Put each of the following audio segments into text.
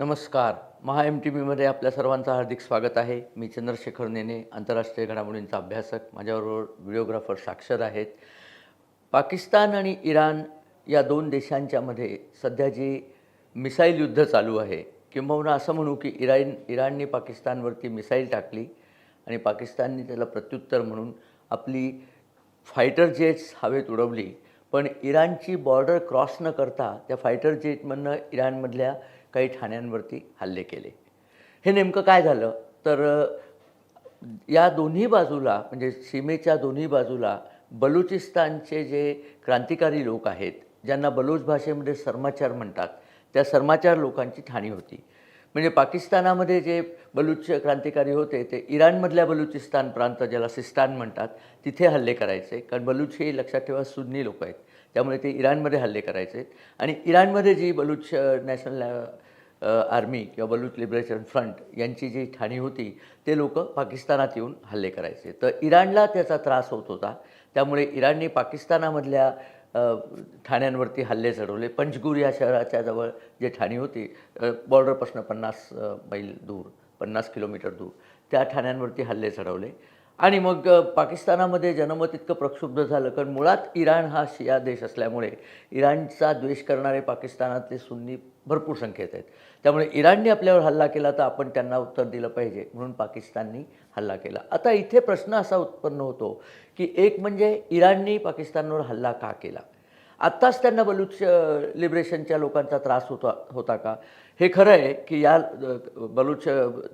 नमस्कार. महा M T व्हीमध्ये आपल्या सर्वांचं हार्दिक स्वागत आहे. मी चंद्रशेखर नेने आंतरराष्ट्रीय घडामोडींचा अभ्यासक. माझ्याबरोबर व्हिडिओग्राफर साक्षर आहेत. पाकिस्तान आणि इराण या दोन देशांच्यामध्ये सध्या जी मिसाईल युद्ध चालू आहे किंबहुना असं म्हणू की इराण इराणने पाकिस्तानवरती मिसाईल टाकली आणि पाकिस्तानने त्याला प्रत्युत्तर म्हणून आपली फायटर जेट्स हवेत उडवली. पण इराणची बॉर्डर क्रॉस न करता त्या फायटर जेटमधनं इराणमधल्या काही ठाण्यांवरती हल्ले केले. हे नेमकं काय झालं? तर या दोन्ही बाजूला म्हणजे सीमेच्या दोन्ही बाजूला बलुचिस्तानचे जे क्रांतिकारी लोक आहेत ज्यांना बलूच भाषेमध्ये सर्माचार म्हणतात त्या सर्माचार लोकांची ठाणी होती. म्हणजे पाकिस्तानामध्ये जे बलूच क्रांतिकारी होते ते इराणमधल्या बलुचिस्तान प्रांत ज्याला सिस्तान म्हणतात तिथे हल्ले करायचे. कारण बलूच हे लक्षात ठेवा सुन्नी लोक आहेत. त्यामुळे ते इराणमध्ये हल्ले करायचे. आणि इराणमध्ये जी बलूच नॅशनल आर्मी किंवा बलूच लिबरेशन फ्रंट यांची जी ठाणी होती ते लोक पाकिस्तानात येऊन हल्ले करायचे. तर इराणला त्याचा त्रास होत होता. त्यामुळे इराणने पाकिस्तानामधल्या ठाण्यांवरती हल्ले चढवले. पंचगूर या शहराच्या जवळ जे ठाणी होती बॉर्डरपासून पन्नास मैल दूर पन्नास किलोमीटर दूर त्या ठाण्यांवरती हल्ले चढवले. आणि मग पाकिस्तानामध्ये जनमत इतकं प्रक्षुब्ध झालं कारण मुळात इराण हा शिया देश असल्यामुळे इराणचा द्वेष करणारे पाकिस्तानातले सुन्नी भरपूर संख्येत आहेत. त्यामुळे इराणने आपल्यावर हल्ला केला तर आपण त्यांना उत्तर दिलं पाहिजे म्हणून पाकिस्ताननी हल्ला केला. आता इथे प्रश्न असा उत्पन्न होतो की एक म्हणजे इराणने पाकिस्तानवर हल्ला का केला? आत्ताच त्यांना बलूच लिबरेशनच्या लोकांचा त्रास होता होता का? हे खरं आहे की या बलुच बलूच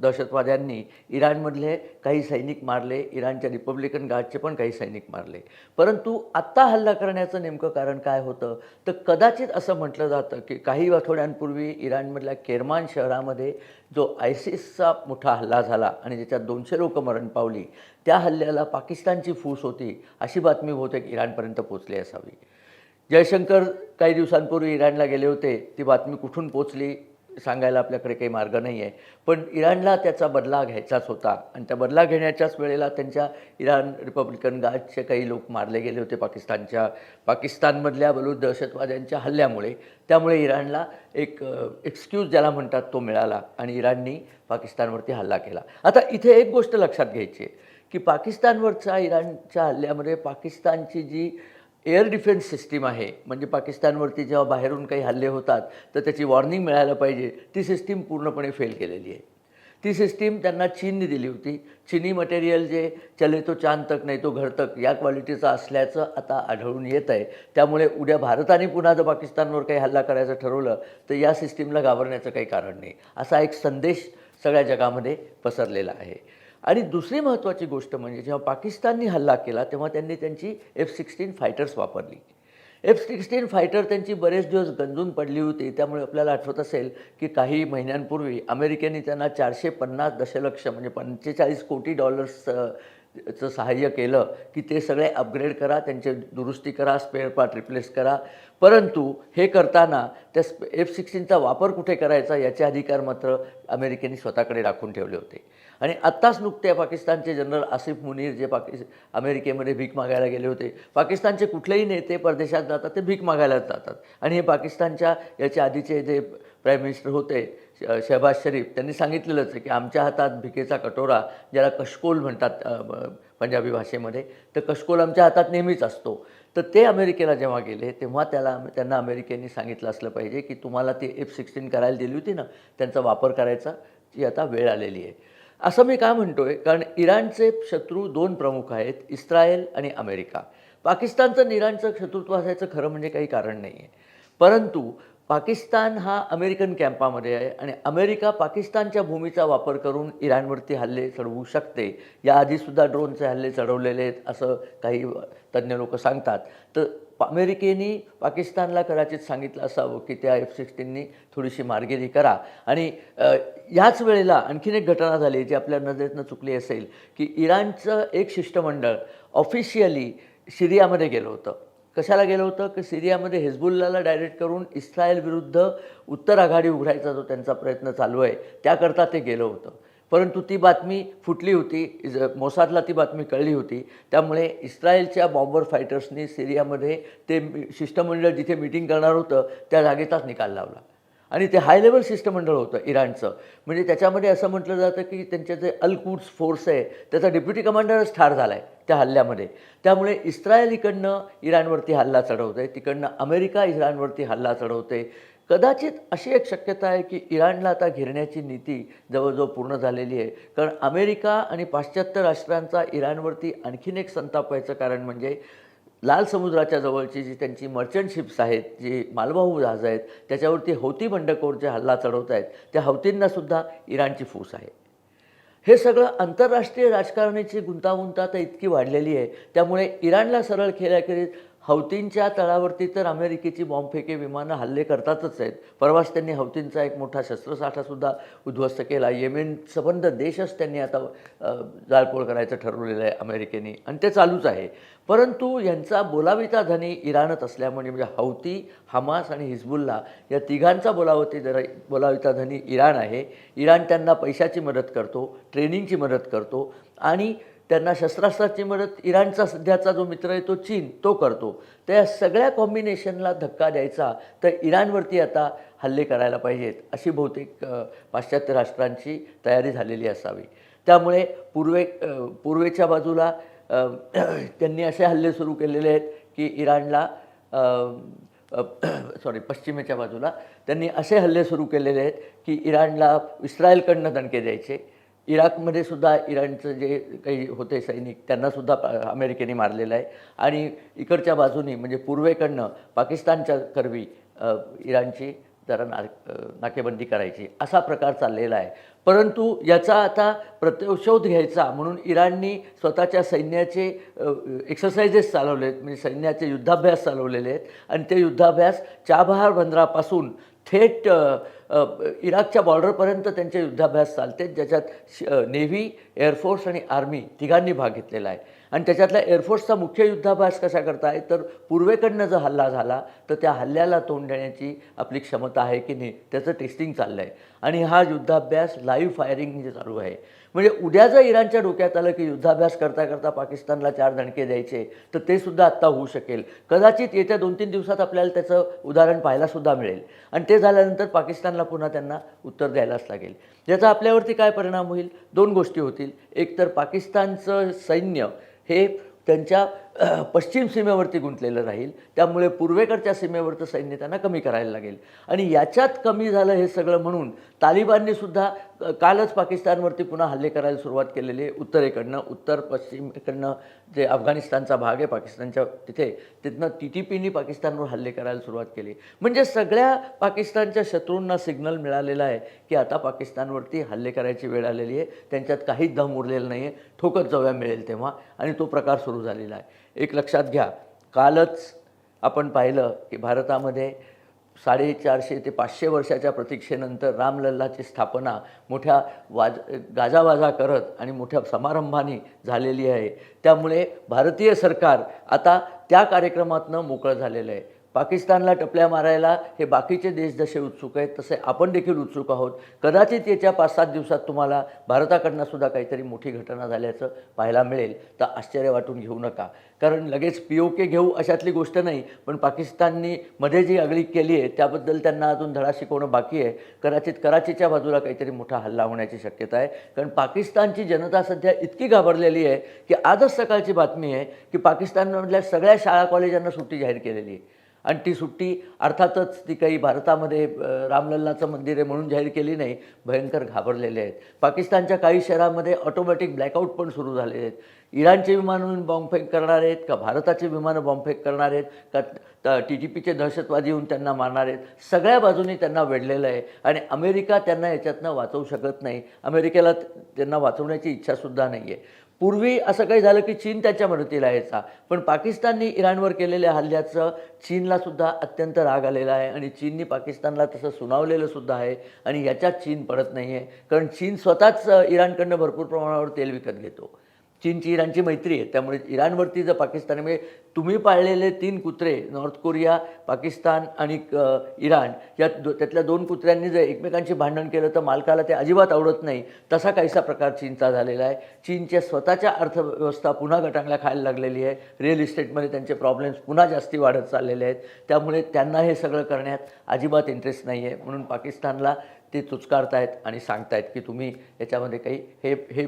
दहशतवाद्यांनी इराणमधले काही सैनिक मारले इराणच्या रिपब्लिकन गार्डचे पण काही सैनिक मारले. परंतु आत्ता हल्ला करण्याचं नेमकं कारण काय होतं? तर कदाचित असं म्हटलं जातं की काही आठवड्यांपूर्वी इराणमधल्या केरमान शहरामध्ये जो आयसिसचा मोठा हल्ला झाला आणि ज्याच्यात दोनशे लोकं मरण पावली त्या हल्ल्याला पाकिस्तानची फूस होती अशी बातमी बहुतेक इराणपर्यंत पोचली असावी. जयशंकर काही दिवसांपूर्वी इराणला गेले होते. ती बातमी कुठून पोचली सांगायला आपल्याकडे काही मार्ग नाही आहे पण इराणला त्याचा बदला घ्यायचाच होता. आणि त्या बदला घेण्याच्याच वेळेला त्यांच्या इराण रिपब्लिकन गार्डचे काही लोक मारले गेले होते पाकिस्तानच्या पाकिस्तानमधल्या बलूच दहशतवाद्यांच्या हल्ल्यामुळे. त्यामुळे इराणला एक एक्सक्यूज ज्याला म्हणतात तो मिळाला आणि इराणनी पाकिस्तानवरती हल्ला केला. आता इथे एक गोष्ट लक्षात घ्यायची आहे की पाकिस्तानवरच्या इराणच्या हल्ल्यामध्ये पाकिस्तानची जी एअर डिफेन्स सिस्टीम आहे. म्हणजे पाकिस्तानवरती जेव्हा बाहेरून काही हल्ले होतात तर त्याची वॉर्निंग मिळायला पाहिजे. ती सिस्टीम पूर्णपणे फेल केलेली आहे. ती सिस्टीम त्यांना चीनने दिली होती. चिनी मटेरियल जे चले तो चांद तक नाही तो घर तक या क्वालिटीचं असल्याचं आता आढळून येत आहे. त्यामुळे उद्या भारताने पुन्हा जर पाकिस्तानवर काही हल्ला करायचं ठरवलं तर या सिस्टीमला घाबरण्याचं काही कारण नाही. असा एक संदेश सगळ्या जगामध्ये पसरलेला आहे. आणि दुसरी महत्त्वाची गोष्ट म्हणजे जेव्हा पाकिस्ताननी हल्ला केला तेव्हा त्यांनी त्यांची एफ सिक्स्टीन फायटर्स वापरली. एफ सिक्स्टीन फायटर त्यांची बरेच दिवस गंजून पडली होती. त्यामुळे आपल्याला आठवत असेल की काही महिन्यांपूर्वी अमेरिकेने त्यांना चारशे पन्नास दशलक्ष म्हणजे पंचेचाळीस कोटी डॉलर्स चं सहाय्य केलं की ते सगळे अपग्रेड करा त्यांचे दुरुस्ती करा स्पेअर पार्ट रिप्लेस करा. परंतु हे करताना त्या एफ सिक्स्टीनचा वापर कुठे करायचा याचे अधिकार मात्र अमेरिकेने स्वतःकडे राखून ठेवले होते. आणि आत्ताच नुकते पाकिस्तानचे जनरल आसिफ मुनीर जे पाकिस् अमेरिकेमध्ये भीक मागायला गेले होते पाकिस्तानचे कुठलेही नेते परदेशात जातात ते भीक मागायलाच जातात. आणि हे पाकिस्तानच्या याच्या आधीचे जे प्राईम मिनिस्टर होते श- शहबाज शरीफ त्यांनी सांगितलेलंच आहे की आमच्या हातात भिकेचा कटोरा ज्याला कशकोल म्हणतात पंजाबी भाषेमध्ये तर कशकोल आमच्या हातात नेहमीच असतो. तर ते अमेरिकेला जेव्हा गेले तेव्हा त्याला त्यांना अमेरिकेने सांगितलं असलं पाहिजे की तुम्हाला ती एफ सिक्स्टीन करायला दिली होती ना त्यांचा वापर करायचा ती आता वेळ आलेली आहे. असं मी का म्हणतो आहे कारण इराणचे शत्रू दोन प्रमुख आहेत इस्रायल आणि अमेरिका. पाकिस्तानचं इराणचं शत्रुत्व असायचं खरं म्हणजे काही कारण नाही आहे परंतु पाकिस्तान हा अमेरिकन कॅम्पामध्ये आहे आणि अमेरिका पाकिस्तानच्या भूमीचा वापर करून इराणवरती हल्ले चढवू शकते. याआधीसुद्धा ड्रोनचे हल्ले चढवलेले आहेत असं काही तज्ज्ञ लोक सांगतात. तर अमेरिकेने पाकिस्तानला कदाचित सांगितलं असावं की त्या एफ सिक्स्टीननी थोडीशी मार्गिरी करा. आणि याच वेळेला आणखीन एक घटना झाली जी आपल्या नजरेतनं चुकली असेल की इराणचं एक शिष्टमंडळ ऑफिशियली सिरियामध्ये गेलं होतं. कशाला गेलं होतं? की सिरियामध्ये हिजबुल्लाला डायरेक्ट करून इस्रायल विरुद्ध उत्तर आघाडी उघडायचा जो त्यांचा प्रयत्न चालू आहे त्याकरता ते गेलं होतं. परंतु ती बातमी फुटली होती इज मोसादला ती बातमी कळली होती. त्यामुळे इस्रायलच्या बॉम्बर फायटर्सनी सिरियामध्ये ते शिष्टमंडळ जिथे मिटिंग करणार होतं त्या जागेचाच निकाल लावला. आणि ते हाय लेवल शिष्टमंडळ होतं इराणचं. म्हणजे त्याच्यामध्ये असं म्हटलं जातं की त्यांचे जे अल फोर्स आहे त्याचा डेप्युटी कमांडरच ठार झाला आहे त्या हल्ल्यामध्ये. त्यामुळे इस्रायल इकडनं इराणवरती हल्ला चढवतं आहे तिकडनं अमेरिका इराणवरती हल्ला चढवते कदाचित अशी एक शक्यता आहे की इराणला आता घेरण्याची नीती जवळजवळ पूर्ण झालेली आहे. कारण अमेरिका आणि पाश्चात्य राष्ट्रांचा इराणवरती आणखीन एक संताप व्हायचं कारण म्हणजे लाल समुद्राच्या जवळची जी त्यांची मर्चंट शिप्स आहेत जी मालवाहू जहाजं आहेत त्याच्यावरती हौती बंडखोर जे हल्ला चढवत आहेत त्या हौतींनासुद्धा इराणची फूस आहे. हे सगळं आंतरराष्ट्रीय राजकारणाची गुंतागुंत आता इतकी वाढलेली आहे. त्यामुळे इराणला सरळ खेळाखेरीज हौतींच्या तळावरती तर अमेरिकेची बॉम्बफेके विमानं हल्ले करतातच आहेत. परवाच त्यांनी हौतींचा एक मोठा शस्त्रसाठासुद्धा उद्ध्वस्त केला. येमेन संबंध देशच त्यांनी आता जाळपोळ करायचं ठरवलेलं आहे अमेरिकेने. आणि ते चालूच आहे. परंतु यांचा बोलाविता धनी इराणत असल्यामुळे म्हणजे हौती हमास आणि हिजबुल्ला या तिघांचा बोलावती जरा बोलाविता धनी इराण आहे. इराण त्यांना पैशाची मदत करतो ट्रेनिंगची मदत करतो आणि त्यांना शस्त्रास्त्राची मदत इराणचा सध्याचा जो मित्र आहे तो चीन तो करतो. त्या सगळ्या कॉम्बिनेशनला धक्का द्यायचा तर इराणवरती आता हल्ले करायला पाहिजेत अशी बहुतेक पाश्चात्य राष्ट्रांची तयारी झालेली असावी. त्यामुळे पूर्वे पूर्वेच्या बाजूला त्यांनी असे हल्ले सुरू केलेले आहेत की इराणला सॉरी पश्चिमेच्या बाजूला त्यांनी असे हल्ले सुरू केलेले आहेत की इराणला इस्रायलकडनं दणके द्यायचे इराकमध्ये सुद्धा इराणचं जे काही होते सैनिक त्यांनासुद्धा अमेरिकेने मारलेलं आहे. आणि इकडच्या बाजूनी म्हणजे पूर्वेकडनं पाकिस्तानच्या करवी इराणची जरा ना नाकेबंदी करायची असा प्रकार चाललेला आहे. परंतु याचा आता प्रत्युशोध घ्यायचा म्हणून इराणनी स्वतःच्या सैन्याचे एक्सरसाइजेस चालवले आहेत म्हणजे सैन्याचे युद्धाभ्यास चालवलेले आहेत. आणि ते युद्धाभ्यास चाबहार बंदरापासून थेट इराकच्या बॉर्डरपर्यंत त्यांचे युद्धाभ्यास चालते ज्याच्यात श- नेव्ही एअरफोर्स आणि आर्मी तिघांनी भाग घेतलेला आहे. आणि त्याच्यातला एअरफोर्सचा मुख्य युद्धाभ्यास कशा करता आहे? तर पूर्वेकडनं जर हल्ला झाला तर त्या हल्ल्याला तोंड देण्याची आपली क्षमता आहे की नाही त्याचं टेस्टिंग चाललं आहे आणि हा युद्धाभ्यास लाईव्ह फायरिंग जे चालू आहे. म्हणजे उद्या जर इराणच्या डोक्यात आलं की युद्धाभ्यास करता करता पाकिस्तानला चार दणके द्यायचे तर ते सुद्धा आत्ता होऊ शकेल. कदाचित येत्या दोन तीन दिवसात आपल्याला त्याचं उदाहरण पाहायलासुद्धा मिळेल. आणि ते झाल्यानंतर पाकिस्तानला पुन्हा त्यांना उत्तर द्यायलाच लागेल. याचा आपल्यावरती काय परिणाम होईल? दोन गोष्टी होतील. एक तर पाकिस्तानचं सैन्य हे त्यांच्या पश्चिम सीमेवरती गुंतलेलं राहील त्यामुळे पूर्वेकडच्या सीमेवरचं सैन्य त्यांना कमी करायला लागेल. आणि याच्यात कमी झालं हे सगळं म्हणून तालिबानने सुद्धा कालच पाकिस्तानवरती पुन्हा हल्ले करायला सुरुवात केलेली आहे. उत्तरेकडनं उत्तर पश्चिमेकडनं जे अफगाणिस्तानचा भाग आहे पाकिस्तानच्या तिथे तिथनं टी टी पीनी पाकिस्तानवर हल्ले करायला सुरुवात केली. म्हणजे सगळ्या पाकिस्तानच्या शत्रूंना सिग्नल मिळालेला आहे की आता पाकिस्तानवरती हल्ले करायची वेळ आलेली आहे. त्यांच्यात काहीच दम उरलेला नाही आहे ठोकत जवळ मिळेल तेव्हा. आणि तो प्रकार सुरू झालेला आहे. एक लक्षात घ्या. कालच आपण पाहिलं की भारतामध्ये साडेचारशे ते पाचशे वर्षाच्या प्रतीक्षेनंतर रामलल्लाची स्थापना मोठ्या वाज गाजावाजा करत आणि मोठ्या समारंभाने झालेली आहे. त्यामुळे भारतीय सरकार आता त्या कार्यक्रमातनं मोकळं झालेलं आहे. पाकिस्तानला टपल्या मारायला हे बाकीचे देश जसे उत्सुक आहेत तसे आपण देखील उत्सुक आहोत. कदाचित येत्या पाच सात दिवसात तुम्हाला भारताकडनं सुद्धा काहीतरी मोठी घटना झाल्याचं पाहायला मिळेल. तर आश्चर्य वाटून घेऊ नका. कारण लगेच पी ओ के घेऊ अशातली गोष्ट नाही पण पाकिस्ताननी मध्ये जी आगळीक केली आहे त्याबद्दल त्यांना अजून धडा शिकवणं बाकी आहे. कदाचित कराचीच्या बाजूला काहीतरी मोठा हल्ला होण्याची शक्यता आहे. कारण पाकिस्तानची जनता सध्या इतकी घाबरलेली आहे की आजच सकाळची बातमी आहे की पाकिस्तानमधल्या सगळ्या शाळा कॉलेजांना सुट्टी जाहीर केलेली आहे. आणि ती सुट्टी अर्थातच ती काही भारतामध्ये रामलल्लाचं मंदिर आहे म्हणून जाहीर केली नाही भयंकर घाबरलेले आहेत. पाकिस्तानच्या काही शहरामध्ये ऑटोमॅटिक ब्लॅकआउट पण सुरू झालेले आहेत. इराणचे विमानं बॉम्बफेक करणार आहेत का भारताचे विमानं बॉम्बफेक करणार आहेत का टी टी पीचे दहशतवादी येऊन त्यांना मारणार आहेत? सगळ्या बाजूनी त्यांना वेढलेलं आहे आणि अमेरिका त्यांना याच्यातनं वाचवू शकत नाही. अमेरिकेला त्यांना वाचवण्याची इच्छासुद्धा नाही आहे पूर्वी असं काही झालं की चीन त्याच्या मदतीला यायचा. पण पाकिस्तानने इराणवर केलेल्या हल्ल्याचं चीनला सुद्धा अत्यंत राग आलेला आहे आणि चीननी पाकिस्तानला तसं सुनावलेलं सुद्धा आहे आणि याच्यात चीन पडत नाही आहे कारण चीन स्वतःच इराणकडनं भरपूर प्रमाणावर तेल विकत घेतो. चीनची इराणची मैत्री आहे. त्यामुळे इराणवरती जर पाकिस्तान म्हणजे तुम्ही पाळलेले तीन कुत्रे नॉर्थ कोरिया पाकिस्तान आणि इराण या दो त्यातल्या दोन कुत्र्यांनी जर एकमेकांशी भांडण केलं तर मालकाला ते अजिबात आवडत नाही. तसा काहीसा प्रकार चीनचा झालेला आहे. चीनच्या स्वतःच्या अर्थव्यवस्था पुन्हा गटांगल्या खायला लागलेली आहे. रिअल इस्टेटमध्ये त्यांचे प्रॉब्लेम्स पुन्हा जास्ती वाढत चाललेले आहेत. त्यामुळे त्यांना हे सगळं करण्यात अजिबात इंटरेस्ट नाही आहे म्हणून पाकिस्तानला ते चुचकारतायत आणि सांगतायत की तुम्ही याच्यामध्ये काही हे हे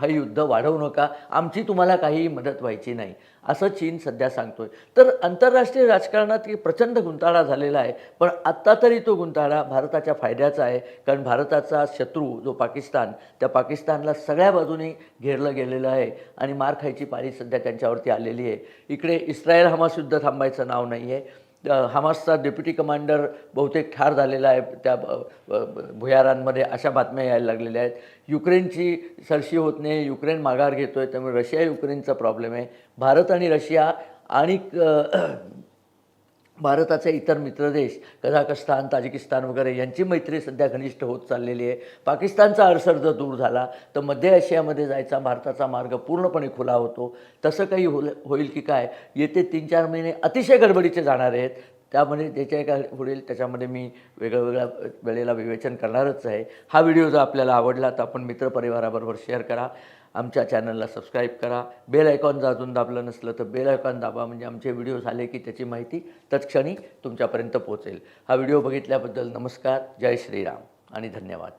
हे युद्ध वाढवू नका. आमची तुम्हाला काहीही मदत व्हायची नाही. असं चीन सध्या सांगतोय. तर आंतरराष्ट्रीय राजकारणात ही प्रचंड गुंताळा झालेला आहे. पण आत्ता तरी तो गुंताळा भारताच्या फायद्याचा आहे. कारण भारताचा शत्रू जो पाकिस्तान त्या पाकिस्तानला सगळ्या बाजूने घेरलं गेलेलं आहे. आणि मार खायची पाळी सध्या त्यांच्यावरती आलेली आहे. इकडे इस्रायल हमास युद्ध थांबायचं नाव नाही आहे हमासचा डेप्युटी कमांडर बहुतेक ठार झालेला आहे त्या ब- भुयारांमध्ये अशा बातम्या यायला लागलेल्या आहेत. युक्रेनची सरशी होत नाही युक्रेन माघार घेतो आहे त्यामुळे रशिया युक्रेनचा प्रॉब्लेम आहे. भारत आणि रशिया आणि भारताचे इतर मित्रदेश कझाकस्तान ताजिकिस्तान वगैरे यांची मैत्री सध्या घनिष्ठ होत चाललेली आहे. पाकिस्तानचा अडसर जर दूर झाला तर मध्य आशियामध्ये जायचा भारताचा मार्ग पूर्णपणे खुला होतो. तसं काही होल होईल की काय? येते तीन चार महिने अतिशय गडबडीचे जाणार आहेत. त्यामध्ये ज्याच्या काय होईल त्याच्यामध्ये मी वेगळ्या वेगळ्या वेळेला विवेचन करणारच आहे. हा व्हिडिओ जर आपल्याला आवडला तर आपण मित्रपरिवाराबरोबर शेअर करा. आमच्या चॅनलला सबस्क्राईब करा. बेल आयकॉन जर अजून दाबलं नसलं तर बेल आयकॉन दाबा. म्हणजे आमचे व्हिडिओ झाले की त्याची माहिती तत्क्षणी तुमच्यापर्यंत पोहोचेल. हा व्हिडिओ बघितल्याबद्दल नमस्कार. जय श्रीराम आणि धन्यवाद.